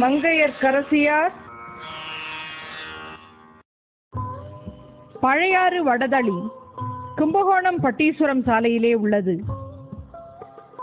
மங்கையர்க்கரசியார் பழையாறு வடதளி கும்பகோணம் பட்டீஸ்வரம் சாலையிலே உள்ளது.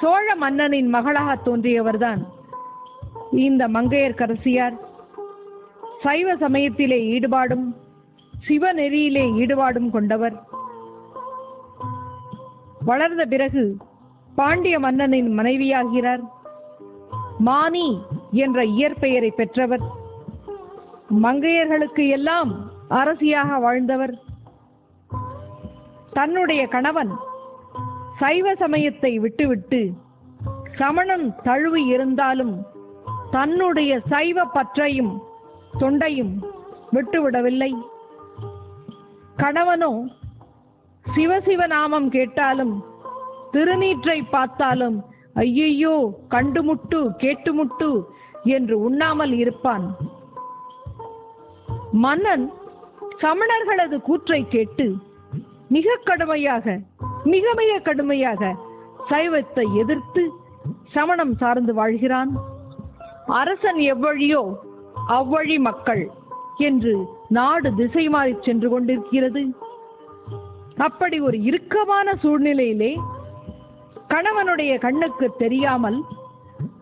சோழ மன்னனின் மகளாக தோன்றியவர்தான் இந்த மங்கையர்க்கரசியார் சைவ சமயத்திலே ஈடுபாடும் சிவநெறியிலே ஈடுபாடும் கொண்டவர். வளர்ந்த பிறகு பாண்டிய மன்னனின் மனைவியாகிறார். மானி என்ற இயற்பெயரை பெற்றவர். மங்கையர்களுக்கு எல்லாம் அரசியாக வாழ்ந்தவர். தன்னுடைய கணவன் சைவ சமயத்தை விட்டுவிட்டு சமணம் தழுவி இருந்தாலும் தன்னுடைய சைவ பற்றையும் தொண்டையும் விட்டுவிடவில்லை. கணவனோ சிவசிவ நாமம் கேட்டாலும் திருநீற்றை பார்த்தாலும் ஐயையோ கண்டுமுட்டு கேட்டுமுட்டு என்று உண்ணாமல் இருப்பான். மன்னன் சமணர்களது கூற்றை கேட்டு மிக கடுமையாக மிக மிக கடுமையாக சைவத்தை எதிர்த்து சமணம் சார்ந்து வாழ்கிறான். அரசன் எவ்வழியோ அவ்வழி மக்கள் என்று நாடு திசை மாறி சென்று கொண்டிருக்கிறது. அப்படி ஒரு இறுக்கமான சூழ்நிலையிலே கணவனுடைய கண்ணுக்கு தெரியாமல்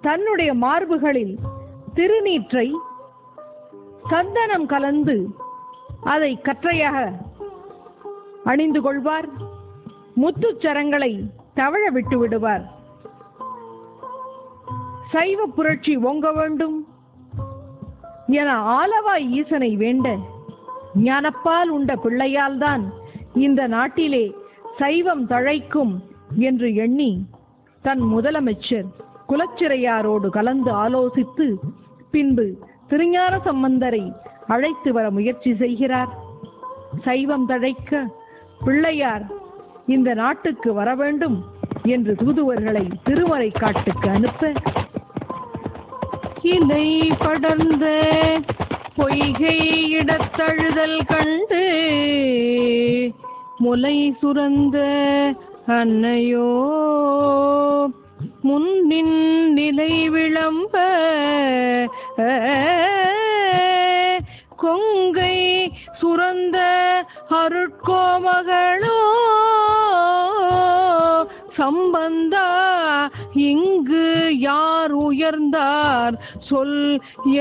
தன்னுடைய மார்புகளில் திருநீற்றை சந்தனம் கலந்து அதை கற்றையாக அணிந்து கொள்வார். முத்துச்சரங்களை தவழ விட்டு விடுவார். சைவ புரட்சி ஓங்க வேண்டும் என ஆலவாய் ஈசனை வேண்ட ஞானப்பால் உண்ட பிள்ளையால்தான் இந்த நாட்டிலே சைவம் தழைக்கும் என்று எண்ணி தன் முதலமைச்சர் குலச்சிறையாரோடு கலந்து ஆலோசித்து பின்பு திருஞான சம்பந்தரை அழைத்து வர முயற்சி செய்கிறார். சைவம் தழைக்க பிள்ளையார் இந்த நாட்டுக்கு வர வேண்டும் என்று தூதுவர்களை திருமறை காட்டுக்கு அனுப்ப. இலை படர்ந்த பொய்கை இடத்தழுதல் கண்டு முலை சுரந்த அன்னையோ முன்னின் நிலை விளம்ப கொங்கை சுரந்த அருட்கோமகளோ சம்பந்தா இங்கு யார் உயர்ந்தார் சொல்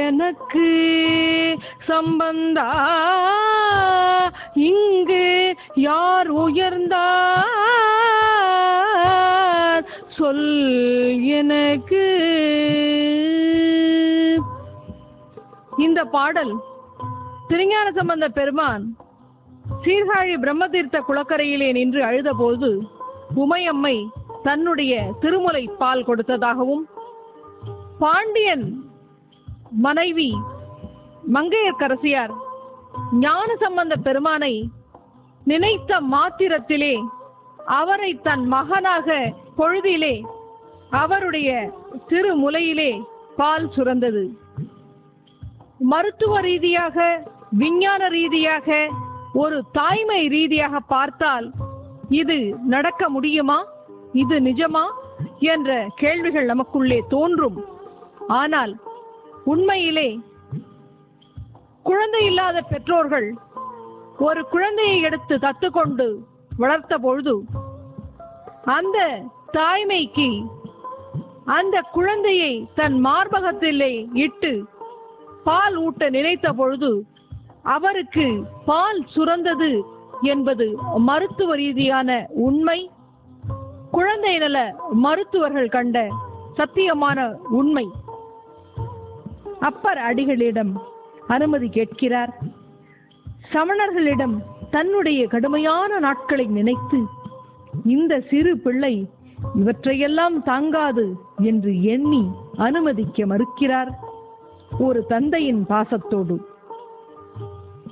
எனக்கு சம்பந்தா இங்கு யார் உயர்ந்தார் சொல் எனக்கு. இந்த பாடல் திருஞான சம்பந்த பெருமான் சீர்காழி பிரம்மதீர்த்த குளக்கரையிலே நின்று அழுதபோது உமையம்மை தன்னுடைய திருமுலை பால் கொடுத்ததாகவும் பாண்டியன் மனைவி மங்கையர்க்கரசியார் ஞான சம்பந்த பெருமானை நினைத்த மாத்திரத்திலே அவரை தன் மகனாக பொழுதிலே அவருடைய திருமுலையிலே பால் சுரந்தது. மருத்துவ ரீதியாக விஞ்ஞான ரீதியாக ஒரு தாய்மை ரீதியாக பார்த்தால் இது நடக்க முடியுமா? இது நிஜமா? என்ற கேள்விகள் நமக்குள்ளே தோன்றும். ஆனால் உண்மையிலே குழந்தை இல்லாத பெற்றோர்கள் ஒரு குழந்தையை எடுத்து தத்துக்கொண்டு வளர்த்த பொழுது அந்த தாய்மைக்கு அந்த குழந்தையை தன் மார்பகத்திலே இட்டு பால் ஊட்ட நினைத்த பொழுது அவருக்கு பால் சுரந்தது என்பது மருத்துவ ரீதியான உண்மை. குழந்தை நல மருத்துவர்கள் கண்ட சத்தியமான உண்மை. அப்பர் அடிகளிடம் அனுமதி கேட்கிறார். சமணர்களிடம் தன்னுடைய கடுமையான நாட்களை நினைத்து இந்த சிறு பிள்ளை இவற்றையெல்லாம் தாங்காது என்று எண்ணி அனுமதிக்க மறுக்கிறார் ஒரு தந்தையின் பாசத்தோடு.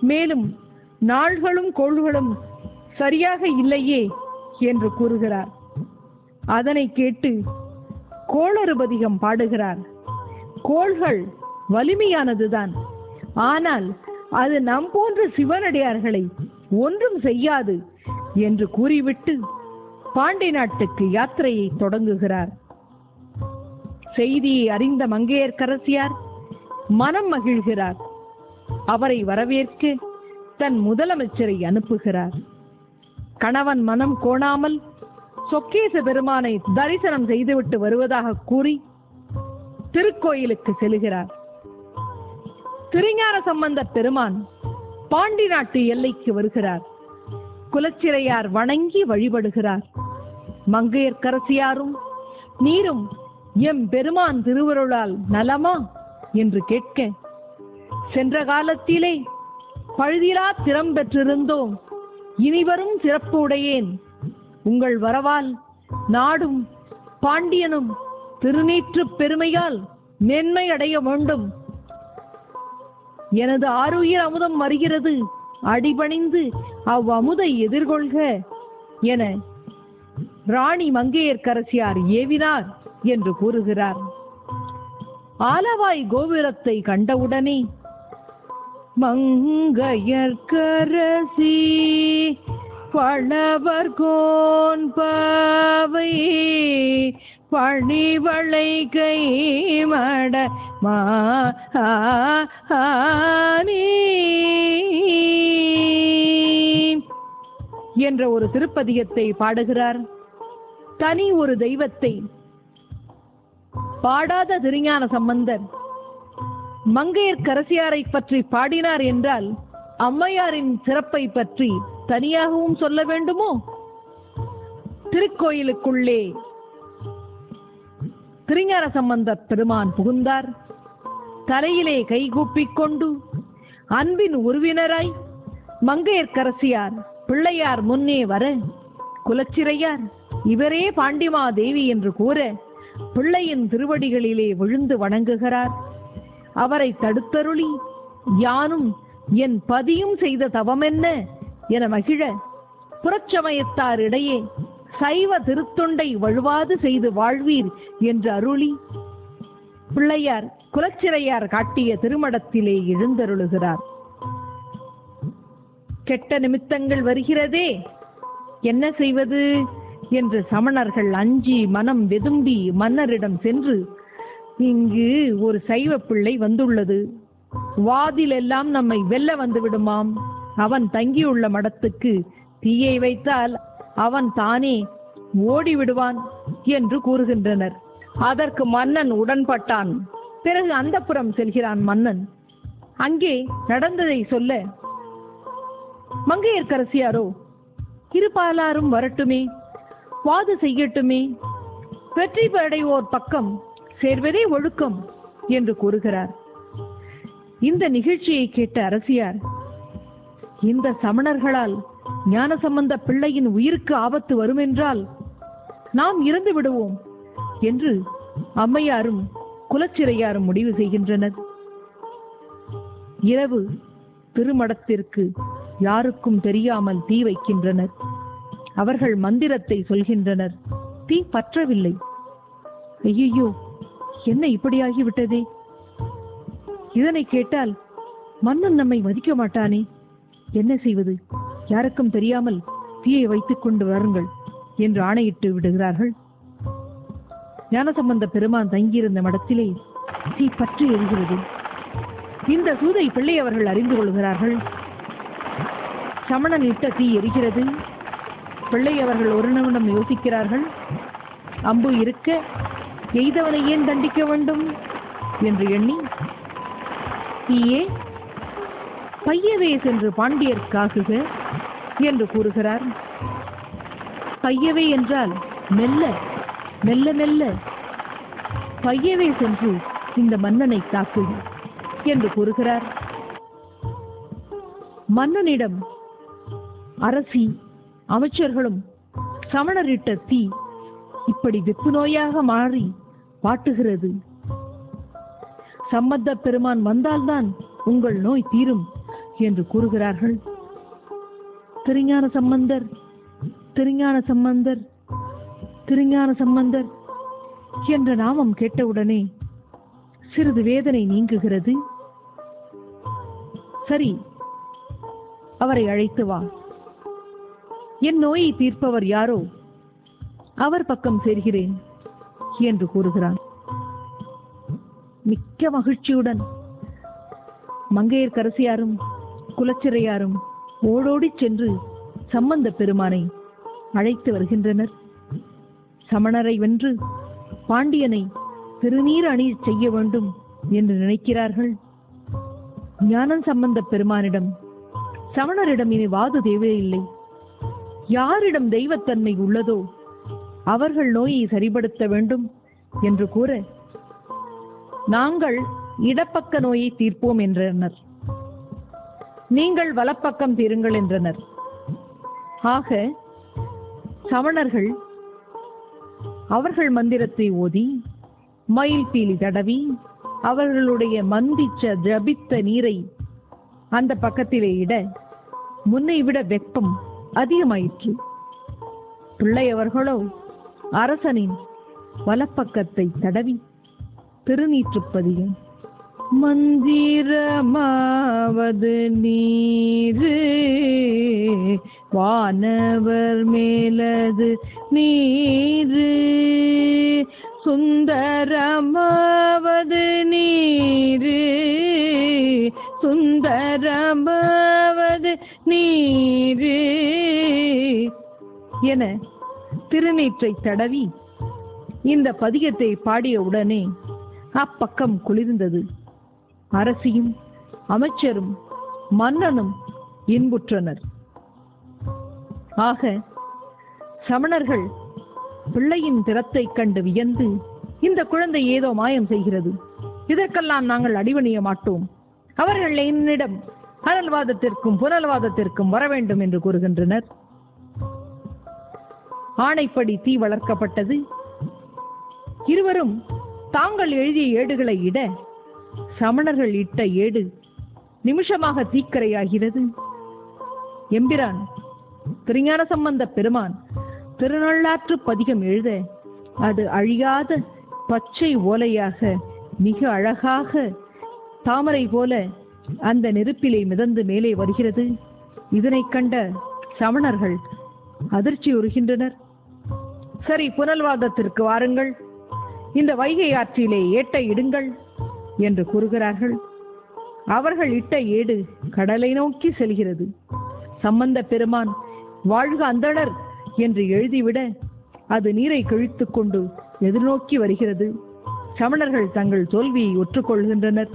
மேலும் நாள்களும் கோள்களும் சரியாக இல்லையே என்று கூறுகிறார். அதனை கேட்டு கோளறுபதிகம் பாடுகிறார். கோள்கள் வலிமையானதுதான். ஆனால் அது நம் போன்ற சிவனடியார்களை ஒன்றும் செய்யாது என்று கூறிவிட்டு பாண்டி நாட்டுக்கு யாத்திரையை தொடங்குகிறார். செய்தியை அறிந்த மங்கையர்க்கரசியார் மனம் மகிழ்கிறார். அவரை வரவேற்க தன் முதலமைச்சரை அனுப்புகிறார். கணவன் மனம் கோணாமல் சொக்கேச பெருமானை தரிசனம் செய்துவிட்டு வருவதாக கூறி திருக்கோயிலுக்கு செல்கிறார். திருஞான சம்பந்த பெருமான் பாண்டி நாட்டு எல்லைக்கு வருகிறார். குலச்சிறையார் வணங்கி வழிபடுகிறார். மங்கையர்க்கரசியாரும் நீரும் எம் பெருமான் திருவருளால் நலமா என்று கேட்க சென்ற காலத்திலே பழுதிலா திறம் பெற்றிருந்தோம். இனிவரும் சிறப்பு உடையேன். உங்கள் வரவால் நாடும் பாண்டியனும் திருநீற்றுப் பெருமையால் மென்மை அடைய வேண்டும். எனது ஆருயிர் அமுதம் வருகிறது அடிபணிந்து அவ் அமுதை எதிர்கொள்க என ராணி மங்கையர்க்கரசியார் ஏவினார் என்று கூறுகிறார். ஆலவாய் கோபுரத்தை கண்டவுடனே மங்கையர்க்கரசி பழவர் கோன் பாவை பணிவளை கை மட என்ற ஒரு திருப்பதியத்தை பாடுகிறார். தனி ஒரு தெய்வத்தை பாடாத திருஞான சம்பந்தர் மங்கையர்க்கரசியாரை பற்றி பாடினார் என்றால் அம்மையாரின் சிறப்பை பற்றி தனியாகவும் சொல்ல வேண்டுமோ? திருக்கோயிலுக்குள்ளே திருஞான சம்பந்த பெருமான் புகுந்தார். தலையிலே கைகூப்பிக் கொண்டு அன்பின் உருவினராய் மங்கையர்கரசியார் பிள்ளையார் முன்னே வர குலச்சிறையார் இவரே பாண்டிமா தேவி என்று கூற பிள்ளையின் திருவடிகளிலே விழுந்து வணங்குகிறார். அவரை தடுத்தருளி யானும் என் பதியும் செய்த தவமென்ன என மகிழ புறச்சமயத்தாரிடையே சைவ திருத்தொண்டை வழுவாது செய்து வாழ்வீர் என்று அருளி பிள்ளையார் குலச்சிறையார் காட்டிய திருமடத்திலே எழுந்தருளுகிறார். கெட்ட நிமித்தங்கள் வருகிறதே என்ன செய்வது? என்று சமணர்கள் அஞ்சி மனம் வெதும்பி மன்னரிடம் சென்று இங்கு ஒரு சைவ பிள்ளை வந்துள்ளது. வாதில் எல்லாம் நம்மை வெல்ல வந்து விடுமாம் அவன் தங்கியுள்ள மடத்துக்கு தீயை வைத்தால் அவன் தானே ஓடிவிடுவான் என்று கூறுகின்றனர். அதற்கு மன்னன் உடன்பட்டான். பிறகு அந்தப்புறம் செல்கிறான் மன்னன். அங்கே நடந்ததை சொல்ல மங்கையர்க்கரசியாரோ இருபாலாரும் வரட்டுமே. வாது செய்யட்டுமே. வெற்றி அடைவோர் பக்கம் சேர்வதே ஒழுக்கம் என்று கூறுகிறார். இந்த நிகழ்ச்சியை கேட்ட அரசியார் இந்த சமணர்களால் ஞானசம்பந்த பிள்ளையின் உயிருக்கு ஆபத்து வருமென்றால் நாம் இறந்து விடுவோம் என்று அம்மையாரும் குலச்சிறையாரும் முடிவு செய்கின்றனர். இரவு திருமடத்திற்கு யாருக்கும் தெரியாமல் தீ வைக்கின்றனர். அவர்கள் மந்திரத்தை சொல்கின்றனர். தீ பற்றவில்லை. ஐயோ என்ன இப்படியாகிவிட்டதே? இதனை கேட்டால் மன்னன் நம்மை மதிக்க மாட்டானே? என்ன செய்வது? யாருக்கும் தெரியாமல் தீயை வைத்துக் கொண்டு வாருங்கள் என்று ஆணையிட்டு விடுகிறார்கள். ஞானசம்பந்த பெருமான் தங்கியிருந்த மடத்திலே தீ பற்றி எரிகிறது. இந்த சூதை பிள்ளை அவர்கள் அறிந்து கொள்கிறார்கள். சமணன் இட்ட தீ எரிகிறது. பிள்ளை அவர்கள் ஒரு நிமிடம் யோசிக்கிறார்கள். அம்பு இருக்க எய்தவனை ஏன் தண்டிக்க வேண்டும் என்று எண்ணி தீயே பையவே சென்று பாண்டியர் காக்குக என்று கூறுகிறார். பையவே என்றால் மெல்ல மெல்ல மெல்ல பையவே சென்று இந்த மன்னனை தாக்குக என்று கூறுகிறார். மன்னனிடம் அரசி அமைச்சர்களும் சமணரிட்ட தீ இப்படி வெப்பு நோயாக மாறி வாட்டுகிறது. சம்பந்த பெருமான் வந்தால்தான் உங்கள் நோய் தீரும் என்று கூறுகிறார்கள். திருஞான சம்பந்தர் திருஞான சம்பந்தர் திருஞான சம்பந்தர் என்ற நாமம் கேட்டவுடனே சிறிது வேதனை நீங்குகிறது. சரி அவரை அழைத்து வா. என் நோயை தீர்ப்பவர் யாரோ? அவர் பக்கம் சேர்கிறேன் என்று கூறுகிறான். மிக்க மகிழ்ச்சியுடன் மங்கையர்கரசியாரும் குலச்சிறையாரும் ஓடோடிச் சென்று சம்பந்த பெருமானை அழைத்து வருகின்றனர். சமணரை வென்று பாண்டியனை திருநீர் அணி செய்ய வேண்டும் என்று நினைக்கிறார்கள். ஞானம் சம்பந்த பெருமானிடம் சமணரிடம் இனி வாது தேவையில்லை. யாரிடம் தெய்வத்தன்மை உள்ளதோ அவர்கள் நோயை சரிபடுத்த வேண்டும் என்று கூற நாங்கள் இடப்பக்க நோயை தீர்ப்போம் என்றனர். நீங்கள் வலப்பக்கம் தீருங்கள் என்றனர். ஆக சமணர்கள் அவர்கள் மந்திரத்தை ஓதி மயில் பீலி தடவி அவர்களுடைய மந்திச்ச ஜபித்த நீரை அந்த பக்கத்திலே இட முன்னை விட வெப்பம் அதிகமாயிற்று. பிள்ளையவர்களோ அரசனின் வலப்பக்கத்தை தடவி திருநீற்றுப்பதியும் மந்திரமாவது நீரு வானவர் மேலது நீரு சுந்தரமாவது நீ திருநீற்றை தடவி இந்த பதிகத்தை பாடிய உடனே அப்பக்கம் குளிர்ந்தது. அரசியும் அமைச்சரும் மன்னனும் இன்புற்றனர். ஆக சமணர்கள் பிள்ளையின் திறத்தை கண்டு வியந்து இந்த குழந்தை ஏதோ மாயம் செய்கிறது. இதற்கெல்லாம் நாங்கள் அடிவணிய மாட்டோம். அவர்கள் என்னிடம் அனல்வாதத்திற்கும் புனல்வாதத்திற்கும் வர வேண்டும் என்று கூறுகின்றனர். ஆணைப்படி தீ வளர்க்கப்பட்டது. இருவரும் தாங்கள் எழுதிய ஏடுகளை இட சமணர்கள் இட்ட ஏடு நிமிஷமாக தீக்கரையாகிறது. எம்பிரான் திருஞான சம்பந்த பெருமான் திருநள்ளாற்று பதிகம் எழுத அது அழியாத பச்சை ஓலையாக மிக அழகாக தாமரை போல அந்த நெருப்பிலே மிதந்து மேலே வருகிறது. இதனைக் கண்ட சமணர்கள் அதிர்ச்சி உறுகின்றனர். சரி புனல்வாதத்திற்கு வாருங்கள். இந்த வைகை ஆற்றிலே ஏட்டை இடுங்கள் என்று கூறுகிறார்கள். அவர்கள் இட்ட ஏடு கடலை நோக்கி செல்கிறது. சம்பந்த பெருமான் வாழ்க அந்தணர் என்று எழுதிவிட அது நீரை கிழித்துக் கொண்டு எதிர்நோக்கி வருகிறது. சமணர்கள் தங்கள் தோல்வியை ஒற்றுக்கொள்கின்றனர்.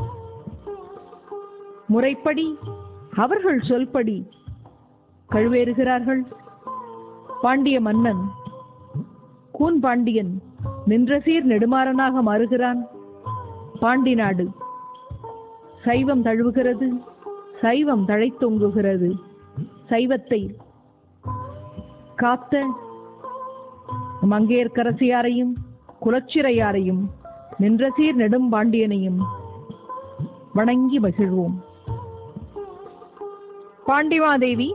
முறைப்படி அவர்கள் சொல்படி கழுவேறுகிறார்கள். பாண்டிய மன்னன் கூன் பாண்டியன் நின்ற சீர் நெடுமாறனாக மாறுகிறான். பாண்டி நாடு சைவம் தழுவுகிறது சைவம் தழைத்தொங்குகிறது சைவத்தை காத்த மங்கையர்க்கரசியாரையும் குலச்சிறையாரையும் நின்ற சீர் நெடும்பாண்டியனையும் வணங்கி மகிழ்வோம். பாண்டிமாதேவி